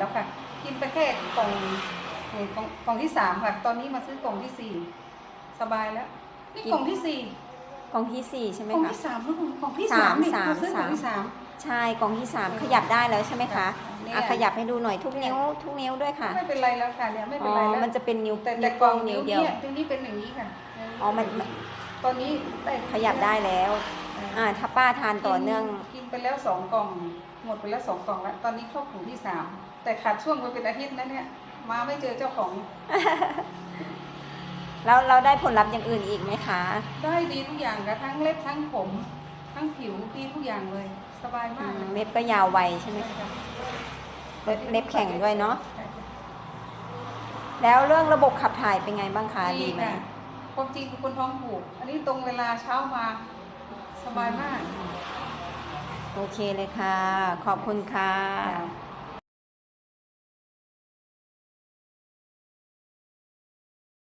แล้วค่ะ กินไปแค่กล่องเอ่อกล่องกล่องที่สามค่ะ ตอนนี้มาซื้อกล่องที่สี่สบายแล้ว นี่กล่องที่สี่กล่องที่สี่ใช่ไหมกล่องคะ ที่สามแล้วคุณกล่องที่สาสามมนี่สามมาซื้อกล่องสามที่สาม ใช่กล่องที่สามขยับได้แล้วใช่ไหมคะเนี่ย อะขยับให้ดูหน่อยทุกนิ้ว ทุกนิ้วด้วยค่ะไม่เป็นไรแล้วค่ะเนี่ยไม่เป็อ๋นอไรแล้วมันจะเป็นนิ้วแต่แต่นิ้วกโป้ล่องงนิ้นิ้ววเดียวเนี่ยตรงนี้เป็นอย่างนี้ค่ะอ๋อมันมันตอนนี้ได้ขยับได้แล้ว อ่าถ้าป้าทานต่อเนื่อง กินไปแล้วสองกล่อง หมดไปแล้วสองกล่องแล้ว ตอนนี้เข้ากล่องที่สามแต่ขาดช่วงไปเป็นอาทิตย์แล้วเนี่ย มาไม่เจอเจ้าของ แล้วเราได้ผลลัพธ์อย่างอื่นอีกไหมคะ ได้ดีทุกอย่างค่ะทั้งเล็บทั้งผม ทั้งผิวดีทุกอย่างเลย สบายอืมากมเลยเล็บก็ยาวไวใช่ไหมคะเล็บเล็บแข็งด้วยเนอะแล้วเรื่องระบบขับถ่ายเป็นไงบ้างคะดีดีไหมค่ะความจริงคนท้องผูก อันนี้ตรงเวลาเช้ามา สบายมาก โอเคเลยค่ะ ขอบคุณค่ะค่ะ